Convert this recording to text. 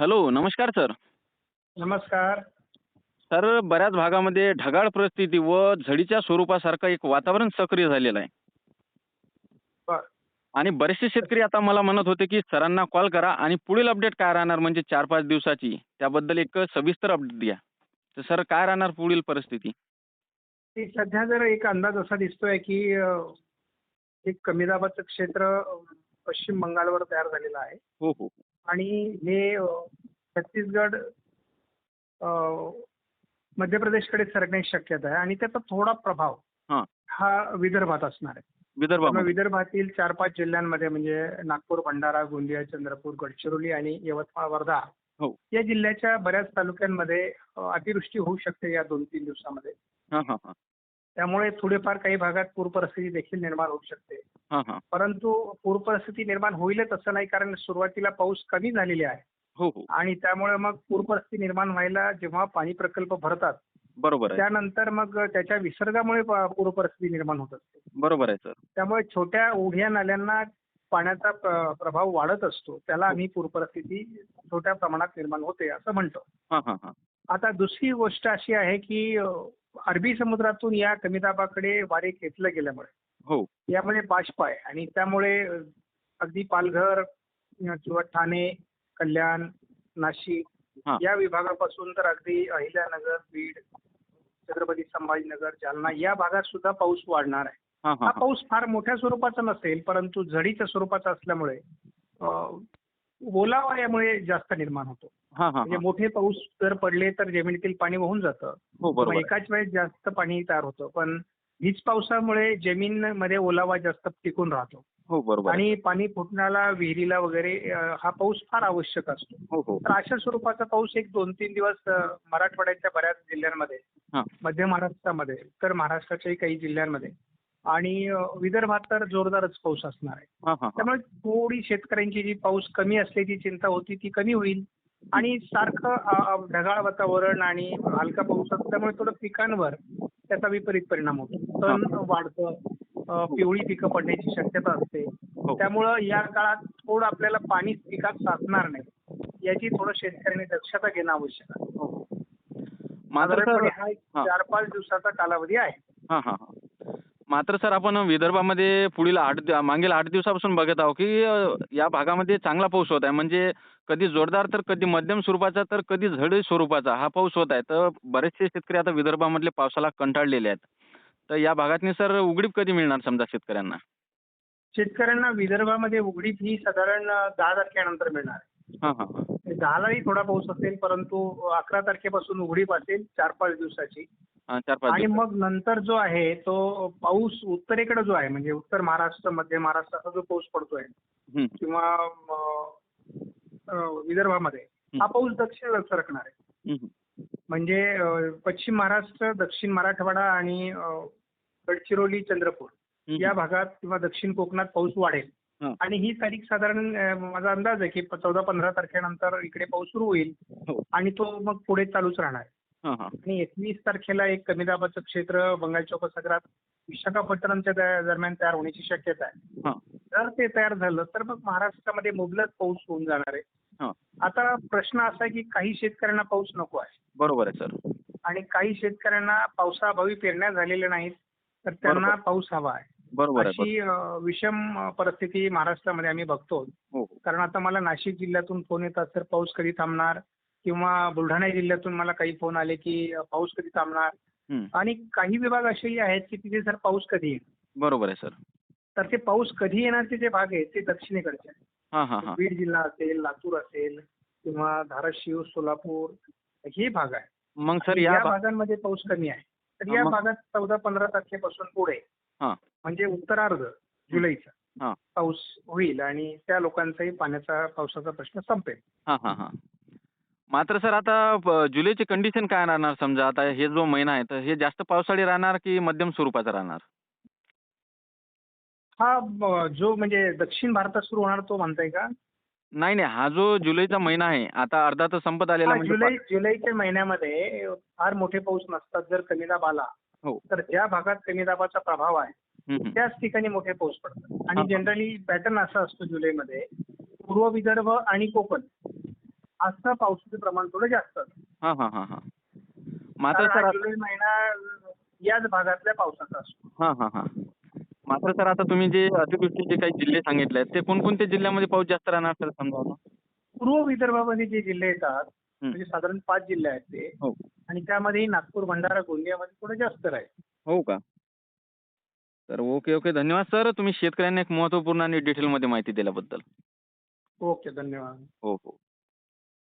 Hello नमस्कार sir. नमस्कार. Sir बऱ्याच भागामध्ये ढगाळ परिस्थिती व झडीच्या स्वरूपासारखं एक वातावरण सक्रिय झालेलं आहे. बर. आणि बरेचसे शेतकरी आता मला म्हणत होते की सरांना कॉल करा आणि पुढील अपडेट काय राहणार म्हणजे चार पाच दिवसाची त्याबद्दल एक सविस्तर अपडेट द्या. तर सर काय राहणार पुढील परिस्थिती? सध्या जर एक अंदाज असा दिसतोय की अ, एक कमी दाबाचं क्षेत्र पश्चिम बंगालवर तयार झालेलं आहे. हो हो. आणि हे छत्तीसगड मध्य प्रदेशकडे सरकण्याची शक्यता आहे आणि त्याचा थोडा प्रभाव हां. विदर्भात असणार आहे. विदर्भामध्ये विदर्भातील चार पाच जिल्ह्यांमध्ये म्हणजे नागपूर भंडारा गोंदिया चंद्रपूर गडचिरोली आणि यवतमाळ वर्धा हो. या जिल्ह्याच्या बऱ्याच तालुक्यांमध्ये अतिवृष्टी होऊ शकते या दोन तीन दिवसामध्ये त्यामुळे थोडेफार काही भागात पूर परिस्थिती देखील निर्माण होऊ शकते. हां हां. परंतु पूर परिस्थिती निर्माण होईलच असं नाही कारण सुरुवातीला पाऊस कमी झालेले आहे. हो हो. आणि त्यामुळे मग पूर परिस्थिती निर्माण व्हायला जेव्हा पाणी प्रकल्प भरतात बरोबर त्यानंतर मग त्याच्या विसर्गामुळे पूर परिस्थिती निर्माण होत असते. बरोबर आहे सर. त्यामुळे छोट्या ओढ्या नाल्यांना पाण्याचा प्र- प्रभाव वाढत असतो. त्याला आम्ही पूर परिस्थिती छोट्या प्रमाणात निर्माण होते असं म्हणतो. हां हां हां. आता दुसरी गोष्ट अशी आहे की अरबी समुद्रातून या कमी दाबाकडे वारे खेचलं गेल्यामुळे. हो. यामध्ये बाष्प आहे आणि त्यामुळे अगदी पालघर किंवा ठाणे कल्याण नाशिक या विभागापासून तर अगदी अहिल्यानगर बीड छत्रपती संभाजीनगर जालना या भागात सुद्धा पाऊस वाढणार आहे. हां पाऊस फार मोठ्या स्वरूपाचा नसेल परंतु झडीच्या स्वरूपाचा असल्यामुळे ओलावा यामुळे जास्त निर्माण होतो. म्हणजे मोठे पाऊस जर पडले तर जमिनीतील पाणी वाहून जातं. हो एकाच वेळेस जास्त पाणी तयार होतं. पण वीज पावसामुळे जमीनमध्ये ओलावा जास्त टिकून राहतो. हो बरोबर आणि पाणी फुटण्याला विहिरीला वगैरे हा पाऊस फार आवश्यक असतो. हो तर अशा स्वरूपाचा पाऊस एक दोन तीन दिवस मराठवाड्याच्या बऱ्याच जिल्ह्यांमध्ये मध्य महाराष्ट्रामध्ये तर महाराष्ट्राच्याही काही जिल्ह्यांमध्ये आणि विदर्भात तर जोरदारच पाऊस असणार आहे. हां हां हां. त्यामुळे थोडी शेतकऱ्यांची जी पाऊस कमी असल्याची चिंता होती ती कमी होईल. आणि सारखं ढगाळ वातावरण आणि हलका पाऊस असल्यामुळे थोडं पिकांवर त्याचा विपरीत परिणाम होतो. तण वाढतं अ, पिवळी पिकं पडण्याची शक्यता असते. हो. त्यामुळं या काळात थोडं आपल्याला पाणी पिकात साचणार नाही. याची थोडं शेतकऱ्यांनी दक्षता घेणं आवश्यक आहे. हो. हो हा हां. चार पाच दिवसाचा कालावधी आहे. हां हां हां. मात्र सर आपण विदर्भामध्ये पुढील आठ दि- मागील आठ दिवसापासून बघत आहोत की या भागामध्ये चांगला पाऊस होत आहे. म्हणजे कधी जोरदार तर कधी मध्यम स्वरूपाचा तर कधी झड स्वरूपाचा हा पाऊस होत आहे. तर बरेचसे शेतकरी आता विदर्भामधले पावसाला कंटाळलेले आहेत. तर या भागातनी सर उघडीप कधी मिळणार समजा शेतकऱ्यांना? शेतकऱ्यांना विदर्भामध्ये उघडीप ही साधारण दहा तारखेनंतर मिळणार आहे. हां हां हां दहालाही थोडा पाऊस असेल परंतु अकरा तारखेपासून उघडीप असेल चार पाच दिवसाची आणि मग नंतर जो आहे तो पाऊस उत्तरेकडे जो आहे म्हणजे उत्तर महाराष्ट्र मध्य महाराष्ट्राचा जो पाऊस पडतोय किंवा विदर्भामध्ये हा पाऊस दक्षिणेला सरकणार आहे. म्हणजे पश्चिम महाराष्ट्र दक्षिण मराठवाडा आणि गडचिरोली चंद्रपूर या. भागात किंवा दक्षिण कोकणात पाऊस वाढेल. आणि ही तारीख साधारण माझा अंदाज आहे की चौदा पंधरा तारखेनंतर इकडे पाऊस सुरू होईल हो. आणि तो मग पुढे चालूच राहणार. आणि एकवीस तारखेला एक कमी दाबाचं क्षेत्र बंगालच्या उपसागरात विशाखापट्टणमच्या दरम्यान तयार होण्याची शक्यता आहे. जर ते तयार झालं तर मग महाराष्ट्रामध्ये मुबलक पाऊस होऊन जाणार आहे. हां. आता प्रश्न असा आहे की काही शेतकऱ्यांना पाऊस नको आहे. बरोबर आहे सर. आणि काही शेतकऱ्यांना पावसाअभावी पेरण्या झालेल्या नाहीत तर त्यांना. पाऊस हवा आहे. बरोबर आहे अशी अ, विषम परिस्थिती महाराष्ट्रामध्ये आम्ही बघतो. हो हो. कारण आता मला नाशिक जिल्ह्यातून फोन येतात तर पाऊस कधी थांबणार? किंवा बुलढाणा जिल्ह्यातून मला काही फोन आले की अ, पाऊस कधी थांबणार. आणि काही विभाग असेही आहेत की तिथे सर पाऊस कधी येईल? बरोबर आहे सर. तर ते पाऊस कधी येण्याचे जे भाग आहेत ते दक्षिणेकडचे. आहेत हां हां हां. बीड जिल्हा असेल लातूर असेल किंवा धाराशिव सोलापूर हे भाग आहे मग सर या या भा- भागांमध्ये पाऊस कमी आहे. तर या मग- भागात चौदा पंधरा तारखेपासून पुढे म्हणजे उत्तरार्ध जुलैचा. हां. पाऊस होईल आणि त्या लोकांचाही पाण्याचा पावसाचा प्रश्न संपेल. हां हां हां. मात्र सर आता जुलैची कंडिशन काय राहणार समजा? आता हे जो महिना आहे तर हे जास्त पावसाळी राहणार की मध्यम स्वरूपाचा राहणार? हा जो म्हणजे दक्षिण भारतात सुरू होणार तो म्हणताय का? नाही नाही. हा जो जुलैचा महिना आहे आता अर्धा तर संपत आलेला म्हणजे जुलै जुलैच्या महिन्यामध्ये फार मोठे पाऊस नसतात. जर कमी दाब आला हो तर ज्या भागात कमी दाबाचा प्रभाव आहे हं, हं. त्याच ठिकाणी मोठे पाऊस पडतात आणि हा. जनरली पॅटर्न असा असतो जुलैमध्ये पूर्व विदर्भ आणि कोकण असं पावसाचं प्रमाण थोडं जास्त असतं हां हां हां हां मात्र सर हा जुलै महिना याच भागातल्या पावसाचा असतो हां हां हां मात्र सर आता तुम्ही जे अतिवृष्टीचे काही जिल्हे सांगितले ते कोणकोणत्या जिल्ह्यामध्ये पाऊस जास्त राहणार सर समजा? पूर्व विदर्भामध्ये जे जिल्हे येतात हं. म्हणजे साधारण पाच जिल्हे आहेत ते. हो. आणि त्यामध्ये नागपूर भंडारा गोंदियामध्ये थोडं जास्त राहील. हो का? तर ओके ओके. धन्यवाद सर. तुम्ही शेतकऱ्यांना एक महत्त्वपूर्ण आणि डिटेलमध्ये माहिती दिल्याबद्दल. ओके धन्यवाद. हो हो.